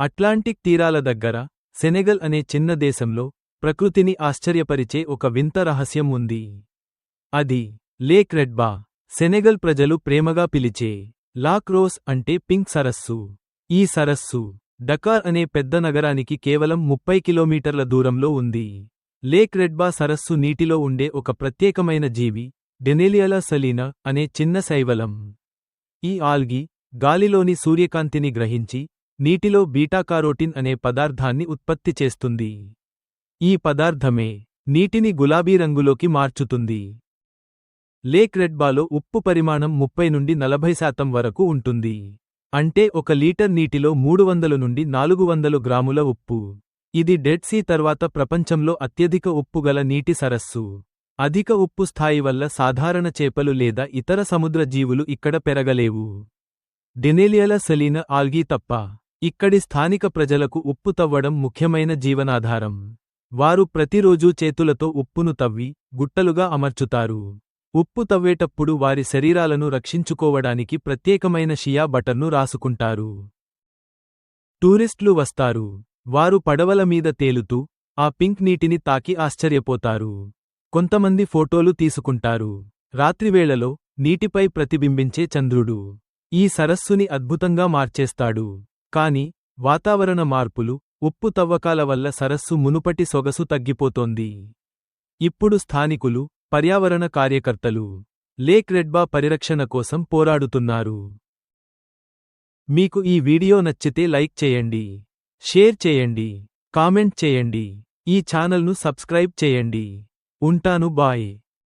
Atlantic తీరాల దగ్గర Senegal అనే చిన్న దేశంలో ప్రకృతిని ఆశ్చర్యపరిచే ఒక వింత రహస్యం ఉంది. అది లేక్ రెడ్బా సెనెగల్ ప్రజలు ప్రేమగా పిలిచే లాక్ రోస్ అంటే పింక్ సరస్సు. ఈ సరస్సు డకార్ అనే పెద్ద నగరానికి కేవలం ముప్పై కిలోమీటర్ల దూరంలో ఉంది. లేక్ రెడ్బా సరస్సు నీటిలో ఉండే ఒక ప్రత్యేకమైన జీవి డెనెలియలా సలీనా అనే చిన్న శైవలం. ఈ ఆల్గి గాలిలోని సూర్యకాంతిని గ్రహించి నీటిలో బీటాకారోటిన్ అనే పదార్థాన్ని ఉత్పత్తి చేస్తుంది. ఈ పదార్థమే నీటిని గులాబీ రంగులోకి మార్చుతుంది. లేక్ రెడ్బాలో ఉప్పు పరిమాణం ముప్పై నుండి నలభై శాతం వరకు ఉంటుంది. అంటే ఒక లీటర్ నీటిలో మూడు వందలు నుండి నాలుగు వందలు గ్రాముల ఉప్పు. ఇది డెడ్సీ తర్వాత ప్రపంచంలో అత్యధిక ఉప్పు గల నీటి సరస్సు. అధిక ఉప్పు స్థాయి వల్ల సాధారణ చేపలు లేదా ఇతర సముద్ర జీవులు ఇక్కడ పెరగలేవు. డెనేలియల సెలీన ఆల్గీ తప్ప ఇక్కడి స్థానిక ప్రజలకు ఉప్పు తవ్వడం ముఖ్యమైన జీవనాధారం. వారు ప్రతిరోజూ చేతులతో ఉప్పును తవ్వి గుట్టలుగా అమర్చుతారు. ఉప్పు తవ్వేటప్పుడు వారి శరీరాలను రక్షించుకోవడానికి ప్రత్యేకమైన షియా బటర్ను రాసుకుంటారు. టూరిస్టులు వస్తారు. వారు పడవల మీద తేలుతూ ఆ పింక్ నీటిని తాకి ఆశ్చర్యపోతారు. కొంతమంది ఫోటోలు తీసుకుంటారు. రాత్రివేళలో నీటిపై ప్రతిబింబించే చంద్రుడు. ఈ సరస్సుని అద్భుతంగా మార్చేస్తాడు. కాని వాతావరణ మార్పులు ఉప్పు తవ్వకాల వల్ల సరస్సు మునుపటి సొగసు తగ్గిపోతోంది. ఇప్పుడు స్థానికులు పర్యావరణ కార్యకర్తలు లేక్ రెడ్బా పరిరక్షణ కోసం పోరాడుతున్నారు. మీకు ఈ వీడియో నచ్చితే లైక్ చేయండి షేర్ చేయండి కామెంట్ చేయండి ఈ ఛానల్ను సబ్స్క్రైబ్ చేయండి. ఉంటాను బాయ్.